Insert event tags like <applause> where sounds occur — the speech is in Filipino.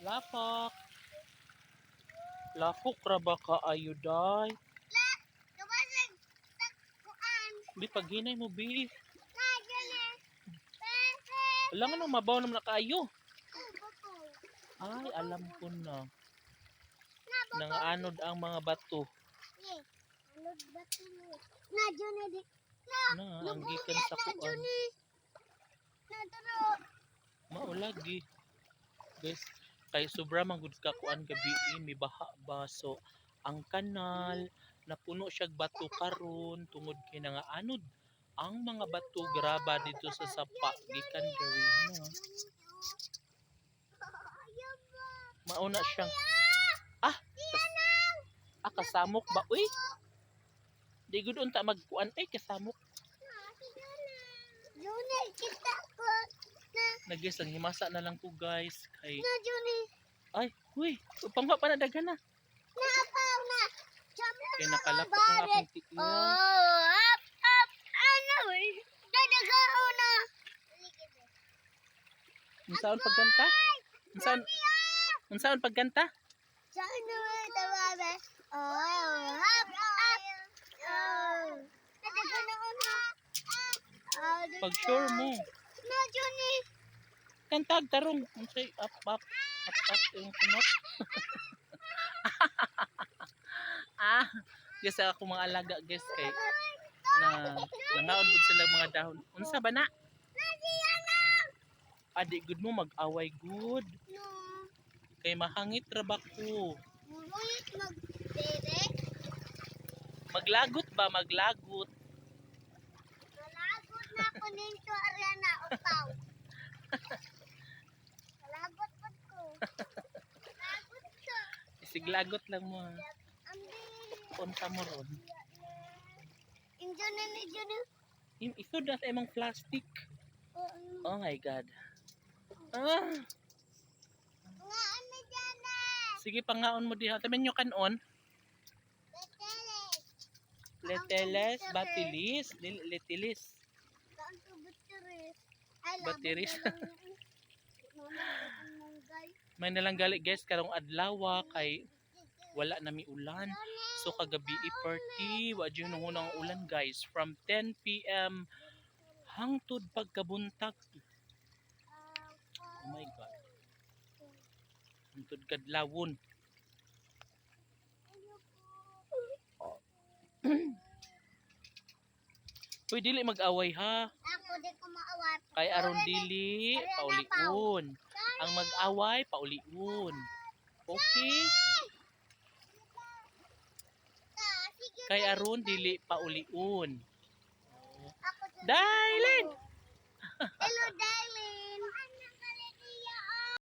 Lapak. Lakok ra ba ka ayo. Bi paghinay mo bi. Eh. Wala nga nang mabaw naman na. Bato. Ay, alam ko na. Nangaanod ang mga bato. Eh. Ano bato? Na eh. di- Na. Ang gikan sa kuan. eh. Na. Maulagi. Guys, kay sobra man gud ka kuan gabi mi baha ba so ang kanal napuno siya bato karon tungod kay nangaanod ang mga bato graba dito sa sapa. Gikan diri mo. Mauna siyang ah kas, ah kasamok ba? Uy! Di gud unta magkuan. Ay kasamok. Juni, kita ko na nagis lang himasa na lang ko guys kay na Juni. ay uy pangwa pa na dagan na Napaw na. Kay nakalapot ang akong tiil Oh, up, up, ano eh. Dadagao na. unsaon pagkanta unsaon unsaon pagkanta Saan na tawabe? Oh, up, up. Oh. Dadagao na una. Oh, pag sure mo Na Juni. Kantag tarong. Unsay up up up up yung kunot <laughs> ah guys ako mga alaga guys kay na nangaon pud sila mga dahon. Unsa ba na? Adi good mo mag-away good. No. kay mahangit ra ba ko? Maglagot ba? Maglagot. Malagot na ako nito arena upaw. <laughs> Malagot pa ko. Malagot ko. Isiglagot lang mo ha. Ambi. unsa mo ron. Injo na ni Juno. Im isod na sa imong plastic oh my god. Ah! Dyan na? sige pangaon mo diha. Tamen nyo kanon. Leteles. Batilis. letilis Saan to may nalang gali guys karong adlaw kay wala na mi ulan. So kagabi i party wa jud nung unang ulan guys. From 10 PM hangtod pagkabuntag. Oh my god. Hangtod kadlawon. <clears throat> Uy, dili mag-away ha. Ako di ko maawat. Kay aron dili, pauliun. Ang mag-away, pauliun. Okay? Kay aron dili pauliun. Day!